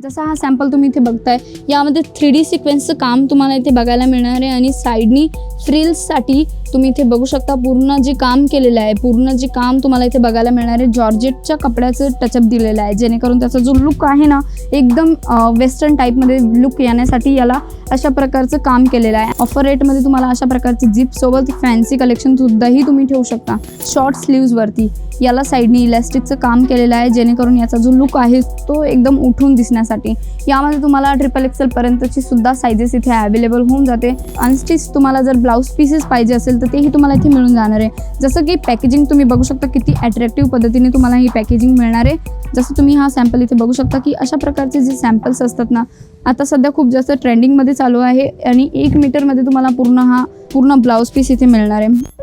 जसा हा सॅम्पल तुम्ही इथे बघताय यामध्ये थ्री डी सिक्वेन्सचं काम तुम्हाला इथे बघायला मिळणार आहे आणि साईडनी फ्रिल्ससाठी तुम्ही इथे बघू शकता पूर्ण जे काम केलेलं आहे पूर्ण जे काम तुम्हाला इथे बघायला मिळणार आहे जॉर्जेटच्या कपड्याचं टचअप दिलेलं आहे जेणेकरून त्याचा जो लुक आहे ना एकदम वेस्टर्न टाईपमध्ये लुक येण्यासाठी याला अशा प्रकारचं काम केलेलं आहे. ऑफर रेटमध्ये तुम्हाला अशा प्रकारची जिपसोबत फॅन्सी कलेक्शन सुद्धाही तुम्ही ठेवू शकता. शॉर्ट स्लीव्जवरती याला साईडनी इलॅस्टिकचं काम केलेलं आहे जेणेकरून याचा जो लुक आहे तो एकदम उठून दिसण्यासाठी. यामध्ये तुम्हाला ट्रिपल एक्सेलपर्यंतची सुद्धा सायझेस इथे अवेलेबल होऊन जाते. अनस्टिच तुम्हाला जर ब्लाऊज पीसेस पाहिजे असेल तर तेही तुम्हाला इथे मिळून जाणार आहे. जसं की पॅकेजिंग तुम्ही बघू शकता किती अट्रॅक्टिव्ह पद्धतीने तुम्हाला ही पॅकेजिंग मिळणार आहे. जसं तुम्ही हा सॅम्पल इथे बघू शकता की अशा प्रकारचे जे सॅम्पल्स असतात ना आता सध्या खूप जास्त ट्रेंडिंगमध्ये चालू आहे आणि एक मीटरमध्ये तुम्हाला पूर्ण हा पूर्ण ब्लाऊज पीस इथे मिळणार आहे.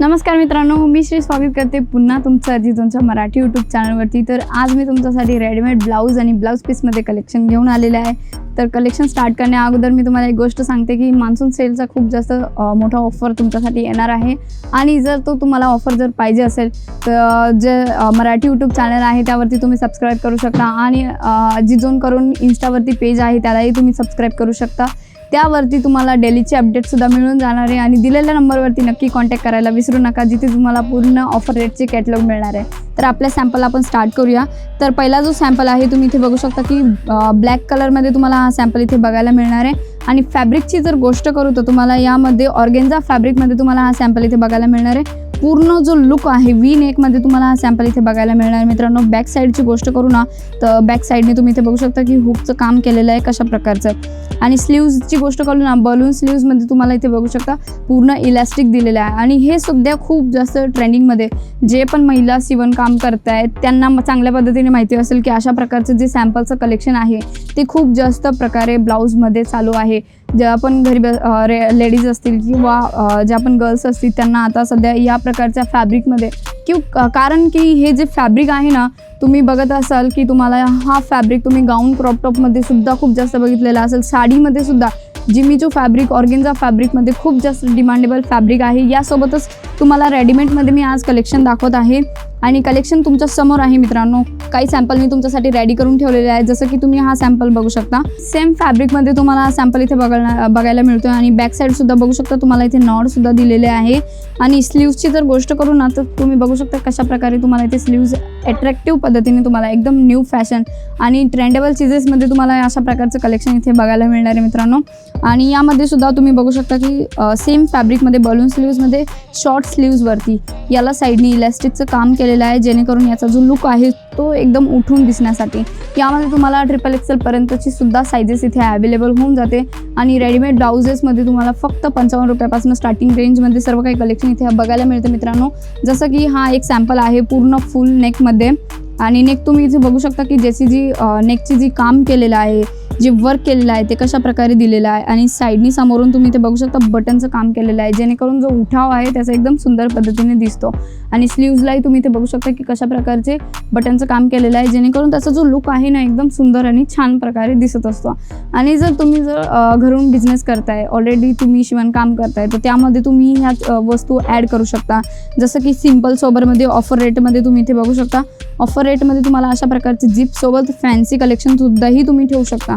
नमस्कार मित्रांनो मी श्री स्वागत करते पुन्हा तुमचं अर्जी तुमच्या मराठी यूट्यूब चॅनलवरती तर आज मी तुमच्यासाठी रेडीमेड ब्लाऊज आणि ब्लाऊज पीसमध्ये कलेक्शन घेऊन आलेलं आहे. तर कलेक्शन स्टार्ट करण्या अगोदर मी तुम्हाला एक गोष्ट सांगते की मान्सून सेलचा खूप जास्त मोठा ऑफर तुमच्यासाठी येणार आहे. आणि जर तो तुम्हाला ऑफर जर पाहिजे असेल तर जे मराठी यूट्यूब चॅनल आहे त्यावरती तुम्ही सबस्क्राईब करू शकता. आणि अ, करून इन्स्टावरती पेज आहे त्यालाही तुम्ही सबस्क्राईब करू शकता. त्यावरती तुम्हाला डेलीचे अपडेटसुद्धा मिळून जाणार आहे आणि दिलेल्या नंबरवरती नक्की कॉन्टॅक्ट करायला विसरू नका जिथे तुम्हाला पूर्ण ऑफर रेटचे कॅटलॉग मिळणार आहे. तर आपल्या सॅम्पल आपण स्टार्ट करूया. तर पहिला जो सॅम्पल आहे तुम्ही इथे बघू शकता की ब्लॅक कलरमध्ये तुम्हाला हा सॅम्पल इथे बघायला मिळणार आहे. आणि फॅब्रिकची जर गोष्ट करू तर तुम्हाला यामध्ये ऑर्गेन्झा फॅब्रिकमध्ये तुम्हाला हा सॅम्पल इथे बघायला मिळणार आहे. पूर्ण जो लुक आहे वी नेकमध्ये तुम्हाला हा सॅम्पल इथे बघायला मिळणार. आहे मित्रांनो बॅक साईडची गोष्ट करू ना तर बॅक साईडने तुम्ही इथे बघू शकता की हुकचं काम केलेलं आहे कशा प्रकारचं. आणि स्लीव्जची गोष्ट करू ना बलून स्लीव्जमध्ये तुम्हाला इथे बघू शकता पूर्ण इलास्टिक दिलेलं आहे. आणि हे सध्या खूप जास्त ट्रेंडिंगमध्ये जे पण महिला शिवणकाम आहेत त्यांना चांगल्या पद्धतीने माहिती असेल की अशा प्रकारचं जे सॅम्पलचं कलेक्शन आहे ते खूप जास्त प्रकारे ब्लाऊजमध्ये चालू आहे. ज्या पण घरी रे लेडीज असतील किंवा ज्या पण गर्ल्स असतील त्यांना आता सध्या या प्रकारच्या फॅब्रिकमध्ये किंवा क- कारण की हे जे फॅब्रिक आहे ना तुम्ही बघत असाल की तुम्हाला हा फॅब्रिक तुम्ही गाऊन क्रॉप टॉपमध्ये सुद्धा खूप जास्त बघितलेला असेल. साडीमध्ये सुद्धा जिमीचो फॅब्रिक ऑर्गेन्झा फॅब्रिकमध्ये खूप जास्त डिमांडेबल फॅब्रिक आहे यासोबतच तुम्हाला रेडीमेडमध्ये मी आज कलेक्शन दाखवत आहे. आणि कलेक्शन तुमच्यासमोर आहे मित्रांनो. काही सॅम्पल मी तुमच्यासाठी रेडी करून ठेवलेले आहे जसं की तुम्ही हा सॅम्पल बघू शकता. सेम फॅब्रिकमध्ये तुम्हाला सॅम्पल इथे बघायला बघायला मिळतो आणि बॅक साईडसुद्धा बघू शकता. तुम्हाला इथे नॉडसुद्धा दिलेले आहे. आणि स्लीव्सची जर गोष्ट करू ना तर तुम्ही बघू शकता कशा प्रकारे तुम्हाला इथे स्लीव्ज अट्रॅक्टिव्ह पद्धतीने तुम्हाला एकदम न्यू फॅशन आणि ट्रेंडेबल चीजेसमध्ये तुम्हाला अशा प्रकारचं कलेक्शन इथे बघायला मिळणार आहे मित्रांनो. आणि यामध्ये सुद्धा तुम्ही बघू शकता की सेम फॅब्रिकमध्ये बलून स्लीव्समध्ये शॉर्ट स्लीव्सवरती याला साईडनी इलॅस्टिकचं काम केलेलं आहे. जेणेकरून याचा जो लुक आहे तो एकदम उठून दिसण्यासाठी. यामध्ये तुम्हाला ट्रिपल एक्सेलपर्यंतची सुद्धा सायझेस इथे अवेलेबल होऊन जाते. आणि रेडीमेड ब्लाउजेसमध्ये तुम्हाला फक्त पंचावन्न रुपयापासून स्टार्टिंग रेंजमध्ये सर्व काही कलेक्शन इथे बघायला मिळतं मित्रांनो. जसं की हा एक सॅम्पल आहे पूर्ण फुल नेकमध्ये आणि नेक तुम्ही इथे बघू शकता की ज्याची जी नेकची जी काम केलेलं आहे जे वर्क केलेलं आहे ते कशा प्रकारे दिलेलं आहे आणि साईडनी समोरून तुम्ही इथे बघू शकता बटनचं काम केलेलं आहे. जेणेकरून जो उठाव आहे त्याचा एकदम सुंदर पद्धतीने दिसतो. आणि स्लीव्जलाही तुम्ही इथे बघू शकता की कशा प्रकारचे बटनचं काम केलेलं आहे. जेणेकरून त्याचा जो लुक आहे ना एकदम सुंदर आणि छान प्रकारे दिसत असतो. आणि जर तुम्ही जर घरून बिझनेस करताय ऑलरेडी तुम्ही शिवणकाम करताय तर त्यामध्ये तुम्ही ह्या वस्तू ॲड करू शकता. जसं की सिंपल सोबरमध्ये ऑफर रेटमध्ये तुम्ही इथे बघू शकता. ऑफर रेटमध्ये तुम्हाला अशा प्रकारचे जीपसोबत फॅन्सी कलेक्शनसुद्धाही तुम्ही ठेवू शकता.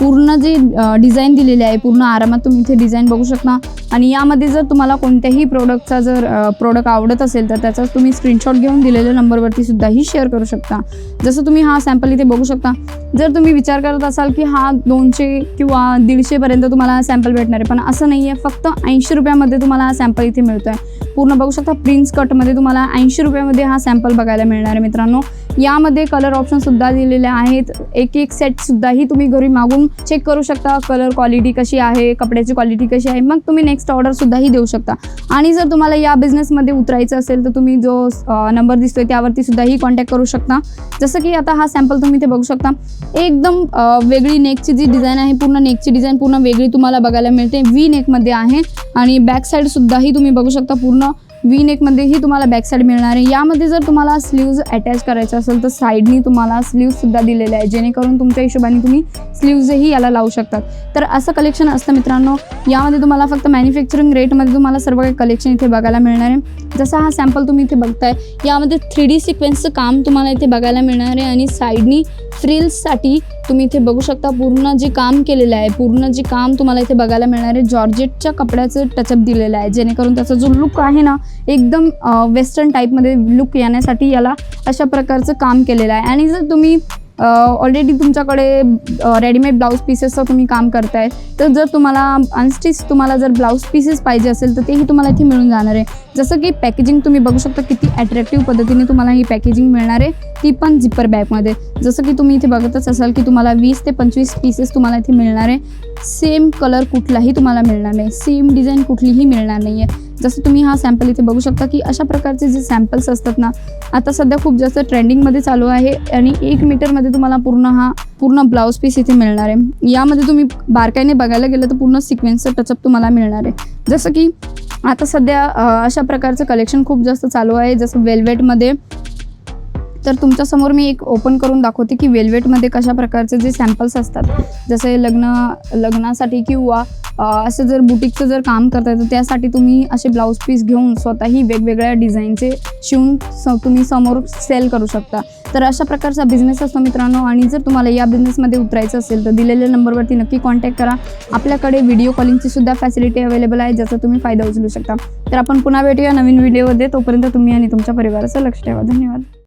पूर्ण जे डिझाईन दिलेले आहे पूर्ण आरामात तुम्ही इथे डिझाईन बघू शकता. आणि यामध्ये जर तुम्हाला कोणत्याही प्रोडक्टचा जर प्रोडक्ट आवडत असेल तर त्याचा तुम्ही स्क्रीनशॉट घेऊन दिलेल्या नंबरवरती सुद्धाही शेअर करू शकता. जसं तुम्ही हा सॅम्पल इथे बघू शकता. जर तुम्ही विचार करत असाल की हा दोनशे किंवा दीडशेपर्यंत तुम्हाला सॅम्पल भेटणार आहे पण असं नाही आहे. फक्त ऐंशी रुपयामध्ये तुम्हाला हा सॅम्पल इथे मिळतो आहे पूर्ण बघू शकता प्रिन्स कटमध्ये तुम्हाला ऐंशी रुपयामध्ये हा सॅम्पल बघायला मिळणार आहे मित्रांनो. यामध्ये कलर ऑप्शनसुद्धा दिलेले आहेत. एक एक सेटसुद्धाही तुम्ही घरी मागून चेक करू शकता कलर क्वालिटी कशी आहे कपड्याची क्वालिटी कशी आहे मग तुम्ही नेक्स्ट ऑर्डरसुद्धाही देऊ शकता. आणि जर तुम्हाला या बिझनेसमध्ये उतरायचं असेल तर तुम्ही जो नंबर दिसतोय त्यावरती सुद्धाही कॉन्टॅक्ट करू शकता. जसं की आता हा सॅम्पल तुम्ही ते बघू शकता. एकदम वेगळी नेकची जी डिझाईन आहे पूर्ण नेकची डिझाईन पूर्ण वेगळी तुम्हाला बघायला मिळते. व्ही नेकमध्ये आहे आणि बॅक साईडसुद्धाही तुम्ही बघू शकता पूर्ण वी नेकमध्येही तुम्हाला बॅक साईड मिळणार आहे. यामध्ये जर तुम्हाला स्लीव्ज अटॅच करायचं असेल तर साईडनी तुम्हाला स्लीव्जसुद्धा दिलेले आहे जेणेकरून तुमच्या हिशोबाने तुम्ही स्लीव्जही याला लावू शकतात. तर असं कलेक्शन असतं मित्रांनो. यामध्ये तुम्हाला फक्त मॅन्युफॅक्चरिंग रेटमध्ये तुम्हाला सर्व काही कलेक्शन इथे बघायला मिळणार आहे. जसा हा सॅम्पल तुम्ही इथे बघताय यामध्ये थ्री डी सिक्वेन्सचं काम तुम्हाला इथे बघायला मिळणार आहे आणि साईडनी फ्रिल्ससाठी तुम्ही इथे बघू शकता पूर्ण जे काम केलेलं आहे पूर्ण जे काम तुम्हाला इथे बघायला मिळणार आहे जॉर्जेटच्या कपड्याचं टचअप दिलेलं आहे जेणेकरून त्याचा जो लुक आहे ना एकदम वेस्टर्न टाईपमध्ये लुक येण्यासाठी याला अशा प्रकारचं काम केलेलं आहे. आणि जर तुम्ही ऑलरेडी तुमच्याकडे रेडीमेड ब्लाऊज पीसेसचं तुम्ही काम करताय तर जर तुम्हाला अनस्टिच तुम्हाला जर ब्लाऊज पीसेस पाहिजे असेल तर तेही तुम्हाला इथे मिळून जाणार आहे. जसं की पॅकेजिंग तुम्ही बघू शकता किती अट्रॅक्टिव्ह पद्धतीने तुम्हाला ही पॅकेजिंग मिळणार आहे. ती पण झिपर बॅगमध्ये जसं की तुम्ही इथे बघतच असाल की तुम्हाला वीस ते पंचवीस पीसेस तुम्हाला इथे मिळणार आहे. सेम कलर कुठलाही तुम्हाला मिळणार नाही. सेम डिझाईन कुठलीही मिळणार नाही आहे जसं तुम्ही हा सॅम्पल इथे बघू शकता की अशा प्रकारचे जे सॅम्पल्स असतात ना आता सध्या खूप जास्त ट्रेंडिंगमध्ये चालू आहे आणि एक मीटरमध्ये तुम्हाला पूर्ण हा पूर्ण ब्लाऊज पीस इथे मिळणार आहे. यामध्ये तुम्ही बारकाईने बघायला गेलं तर पूर्ण सिक्वेन्सचं टचअप तुम्हाला मिळणार आहे. जसं की आता सध्या अशा प्रकारचं कलेक्शन खूप जास्त चालू आहे. जसं वेल्वेटमध्ये तर तुमच्यासमोर मी एक ओपन करून दाखवते की वेल्वेटमध्ये कशा प्रकारचे जे सॅम्पल्स असतात. जसे लग्न लग्नासाठी किंवा असं जर बुटीकचं जर काम करताय तर त्यासाठी तुम्ही असे ब्लाऊज पीस घेऊन स्वतःही वेगवेगळ्या डिझाईनचे शिवून स तुम्ही समोर सेल करू शकता. तर अशा प्रकारचा बिझनेस असतो मित्रांनो. आणि जर तुम्हाला या बिझनेसमध्ये उतरायचं असेल तर दिलेल्या नंबरवरती नक्की कॉन्टॅक्ट करा. आपल्याकडे व्हिडिओ कॉलिंगची सुद्धा फॅसिलिटी अवेलेबल आहे ज्याचा तुम्ही फायदा उचलू शकता. तर आपण पुन्हा भेटूया नवीन व्हिडिओमध्ये तोपर्यंत तुम्ही आणि तुमच्या परिवाराचं लक्ष ठेवा. धन्यवाद.